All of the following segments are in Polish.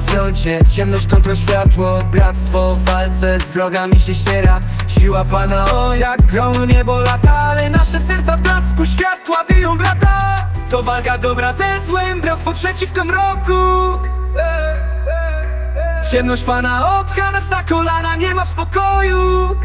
walcie Ciemność kontra światło, bractwo w walce Z wrogami się ściera. Siła Pana, o jak gromu niebo lata Ale nasze serca w blasku światła biją brata. To walka dobra ze złem, bractwo przeciwko mroku. Ciemność Pana opcha nas na kolana, nie ma spokoju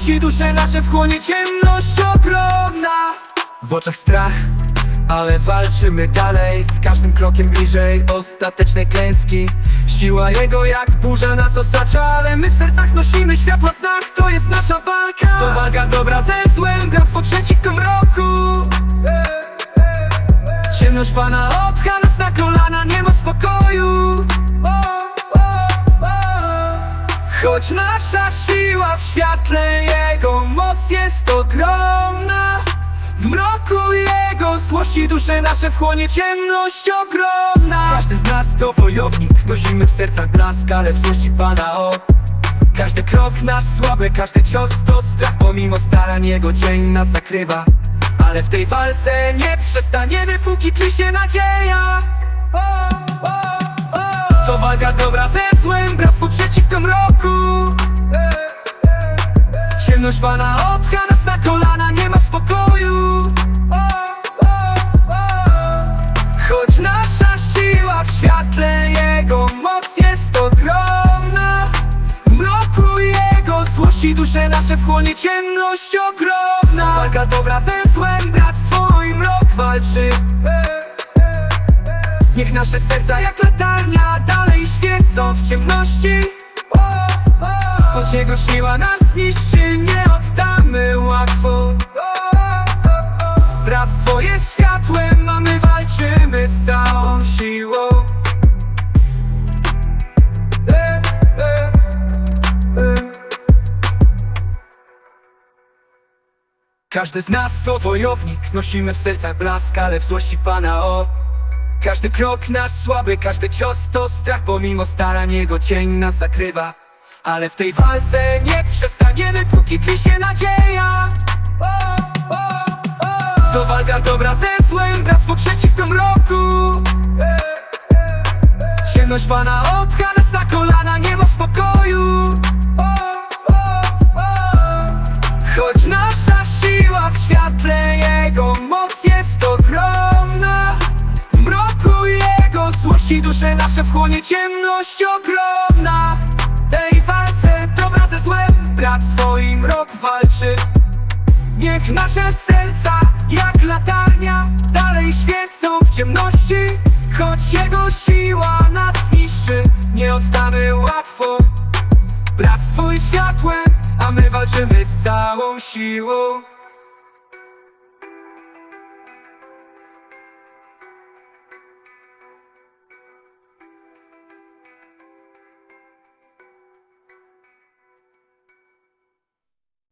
Dusze nasze wchłonie ciemność ogromna. W oczach strach, ale walczymy dalej. Z każdym krokiem bliżej ostatecznej klęski. Siła Jego jak burza nas osacza Ale my w sercach nosimy światła znak To jest nasza walka. To walka dobra ze złem Bractwo przeciwko mroku. Ciemność Pana opcha nas na kolana, nie ma spokoju. Choć nasza siła w świetle Jego moc jest ogromna W mroku Jego złości dusze nasze wchłonie ciemność ogromna. Każdy z nas to wojownik, nosimy w sercach blask, ale w złości Pana o. Każdy krok nasz słaby, każdy cios to strach Pomimo starań jego cień nas zakrywa. Ale w tej walce nie przestaniemy, póki tli się nadzieja. To walka dobra ze złem, bractwo przeciwko mroku. Ciemność Pana opcha nas na kolana, nie ma spokoju. Choć nasza siła w świetle Jego moc jest ogromna W mroku Jego złości dusze nasze wchłonie ciemność ogromna Walka dobra ze złem, bractwo i mrok walczy. Niech nasze serca jak dalej świecą w ciemności. Choć Jego siła nas niszczy, nie oddamy łatwo o, o, o. Bractwo jest światłem, a my walczymy z całą siłą e, e, e. Każdy z nas to wojownik, nosimy w sercach blask, ale w złości Pana o Każdy krok nasz słaby, każdy cios to strach Pomimo starań jego cień nas zakrywa Ale w tej walce nie przestaniemy, póki tli się nadzieja. To walka dobra ze złem, bractwo przeciwko mroku. Ciemność Pana opcha wchłonie ciemność ogromna. Tej walce dobra ze złem. Brat swój mrok walczy. Niech nasze serca jak latarnia Dalej świecą w ciemności. Choć Jego siła nas niszczy Nie oddamy łatwo. Bractwo i światłem, a my walczymy z całą siłą